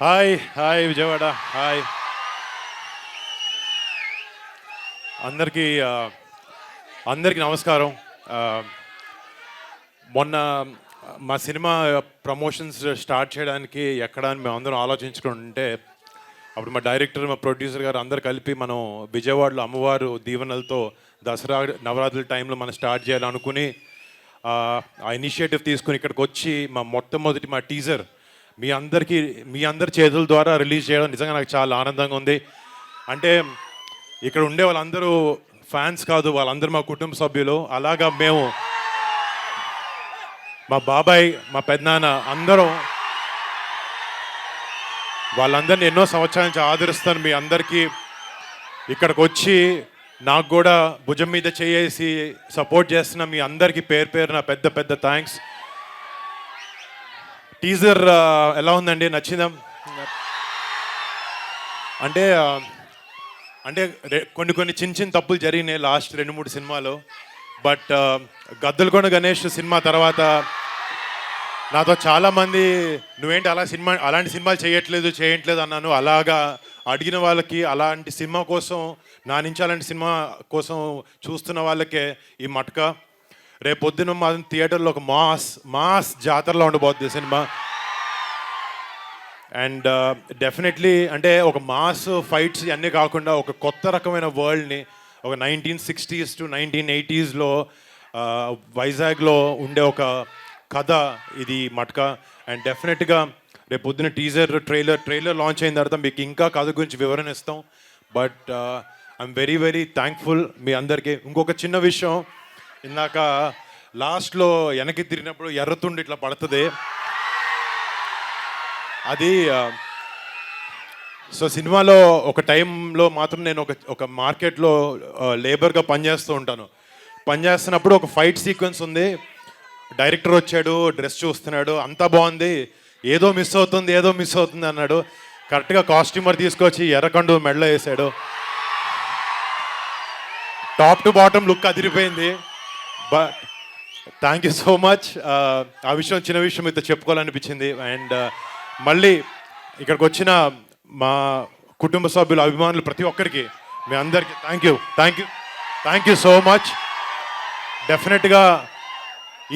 Hi hi Vijayawada hi. అందరికీ అందరికీ నమస్కారం. మొన్న మా సినిమా ప్రమోషన్స్ స్టార్ట్ చేయడానికి ఎక్కడ అని మేము అందరం ఆలోచించుకుంటుంటే అప్పుడు మా డైరెక్టర్ మా ప్రొడ్యూసర్ గారు అందరు కలిపి మనం విజయవాడలో అమ్మవారు దీవెనలతో దసరా నవరాత్రుల టైంలో మనం స్టార్ట్ చేయాలనుకుని ఆ ఇనిషియేటివ్ తీసుకుని ఇక్కడికి వచ్చి మా మొట్టమొదటి మా టీజర్ మీ అందరికీ మీ అందరి చేతుల ద్వారా రిలీజ్ చేయడం నిజంగా నాకు చాలా ఆనందంగా ఉంది. అంటే ఇక్కడ ఉండే వాళ్ళందరూ ఫ్యాన్స్ కాదు వాళ్ళందరూ మా కుటుంబ సభ్యులు. అలాగా మేము మా బాబాయ్ మా పెద్దనాన్న అందరం వాళ్ళందరినీ ఎన్నో సంవత్సరాల నుంచి ఆదరిస్తాను మీ అందరికీ. ఇక్కడికి వచ్చి నాకు కూడా భుజం మీద చేసి సపోర్ట్ చేస్తున్న మీ అందరికీ పేరు పేరు నా పెద్ద పెద్ద థ్యాంక్స్. టీజర్ ఎలా ఉందండి? నచ్చిందా? అంటే అంటే కొన్ని కొన్ని చిన్న చిన్న తప్పులు జరిగినాయి లాస్ట్ రెండు మూడు సినిమాలో. బట్ గద్దలకొండ గణేష్ సినిమా తర్వాత నాతో చాలామంది నువ్వేంటి అలా సినిమా అలాంటి సినిమాలు చేయట్లేదు చేయట్లేదు అన్నాను. అలాగా అడిగిన వాళ్ళకి అలాంటి సినిమా కోసం నా నుంచి అలాంటి సినిమా కోసం చూస్తున్న వాళ్ళకే ఈ మటక. రేపు మా థియేటర్లో ఒక మాస్ మాస్ జాతరలో ఉండబోద్ది సినిమా. అండ్ uh, డెఫినెట్లీ అంటే ఒక మాస్ ఫైట్స్ ఇవన్నీ కాకుండా ఒక కొత్త రకమైన వరల్డ్ని ఒక నైన్టీన్ సిక్స్టీస్ టు నైన్టీన్ ఎయిటీస్లో వైజాగ్లో ఉండే ఒక కథ ఇది మట్క. అండ్ డెఫినెట్గా రేపు పొద్దున టీజర్ ట్రైలర్ ట్రైలర్ లాంచ్ అయిన తర్వాత మీకు ఇంకా కథ గురించి వివరణ ఇస్తాం. But I'm very very thankful మీ అందరికీ. ఇంకొక చిన్న విషయం ఇందాక లాస్ట్లో వెనక్కి తిరిగినప్పుడు ఎర్రతుండి ఇట్లా పడుతుంది. అది సో సినిమాలో ఒక టైంలో మాత్రం నేను ఒక ఒక మార్కెట్లో లేబర్గా పనిచేస్తూ ఉంటాను. పనిచేస్తున్నప్పుడు ఒక ఫైట్ సీక్వెన్స్ ఉంది. డైరెక్టర్ వచ్చాడు డ్రెస్ చూస్తున్నాడు అంతా బాగుంది. ఏదో మిస్ అవుతుంది ఏదో మిస్ అవుతుంది అన్నాడు. కరెక్ట్గా కాస్ట్యూమర్ తీసుకొచ్చి ఎర్రకండు మెడలో వేసాడు. టాప్ టు బాటమ్ లుక్ అదిరిపోయింది. But thank you so much ఆ విషయం చిన్న విషయం మీతో చెప్పుకోవాలనిపించింది. అండ్ uh, మళ్ళీ ఇక్కడికి వచ్చిన మా కుటుంబ సభ్యుల అభిమానులు ప్రతి ఒక్కరికి మీ అందరికీ thank you thank you thank you so much డెఫినెట్గా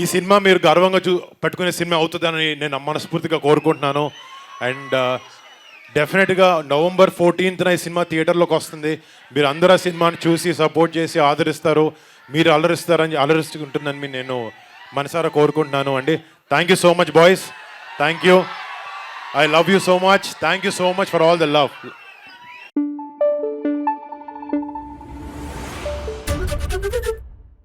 ఈ సినిమా మీరు గర్వంగా చూ పెట్టుకునే సినిమా అవుతుందని నేను మనస్ఫూర్తిగా కోరుకుంటున్నాను. అండ్ డెఫినెట్గా నవంబర్ ఫోర్టీన్త్న ఈ సినిమా థియేటర్లోకి వస్తుంది. మీరు అందరూ ఆ సినిమాని చూసి సపోర్ట్ చేసి ఆదరిస్తారు. మీరు అలరిస్తారని అలరిస్తుంటుందని నేను మనసారా కోరుకుంటున్నాను అండి. Thank you so much boys thank you I love you so much thank you so much for all the love